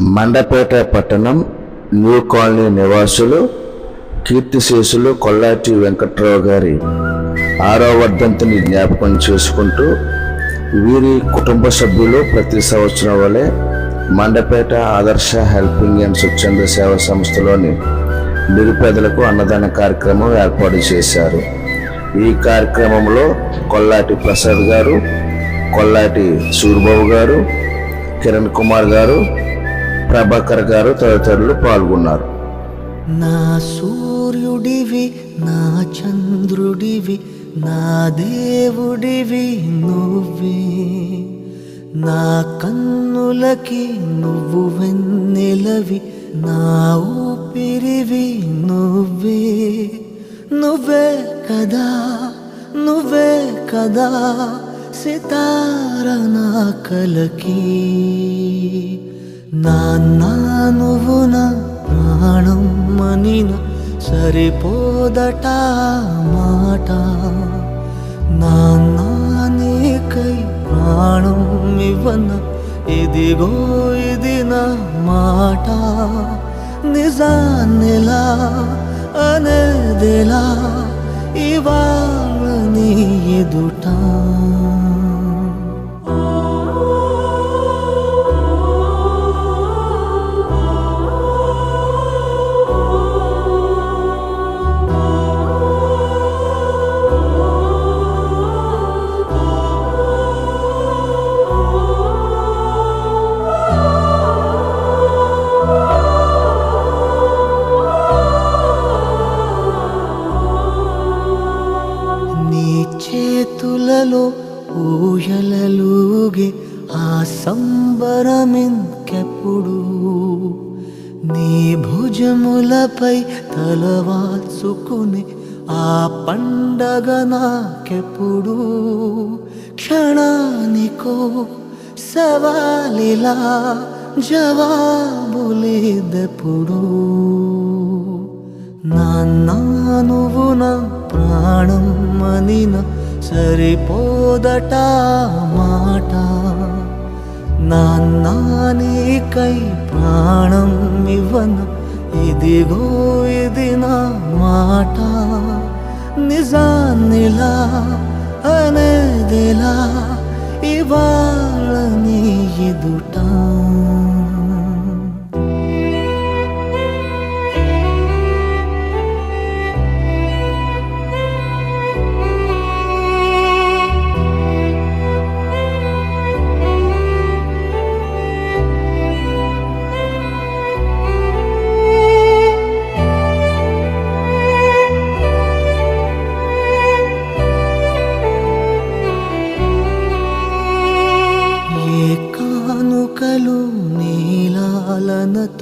మండపేట పట్టణం new colony నివాసులు కీర్తిశేషులు కొల్లాటి వెంకట్రావు గారి ఆరో వర్ధంతిని జ్ఞాపకం చేసుకుంటూ వీరి కుటుంబ సభ్యులు ప్రతి సంవత్సరం వలె మండపేట ఆదర్శ హెల్పింగ్ అండ్ స్వచ్ఛంద సేవా సంస్థలోని నిరుపేదలకు అన్నదాన కార్యక్రమం ఏర్పాటు చేశారు. ఈ కార్యక్రమంలో కొల్లాటి ప్రసాద్ గారు కొల్లాటి సూర్బాబు గారు కిరణ్ కుమార్ గారు ప్రభాకర్ గారు తదితరులు పాల్గొన్నారు. నా సూర్యుడివి నా చంద్రుడివి నా దేవుడివి నువ్వే. నా కన్నులకి నువ్వు వెన్నెలవి నా ఊపిరివి నువ్వే. నువ్వే కదా నువ్వే కదా సితార నా కలకి. నాన్న నువ్వు నా ప్రాణం సరిపోదట మాట. నాన్న నీకై ప్రాణం ఇవ్వన ఇదిగో ఇది నా మాట. నిజాన్నిలా అనేదిలా ఇవాళ నీ ఎదుటా. చేతులలో ఊయలలుగే ఆ సంబరమింకెప్పుడు? నీ భుజములపై తలవాల్చుకుని ఆ పండగ నాకెప్పుడు? క్షణానికో సవాలిలా జవాబులేదెప్పుడు? నాన్న నువ్వు నా ప్రాణం మనిన సరిపోదట మాట. నాన్న నీకై ప్రాణం ఇవ్వన ఇదిగో ఇది నా మాట. నిజాన్నిలా అనేదిలా ఇవాళ నీ ఎదుట на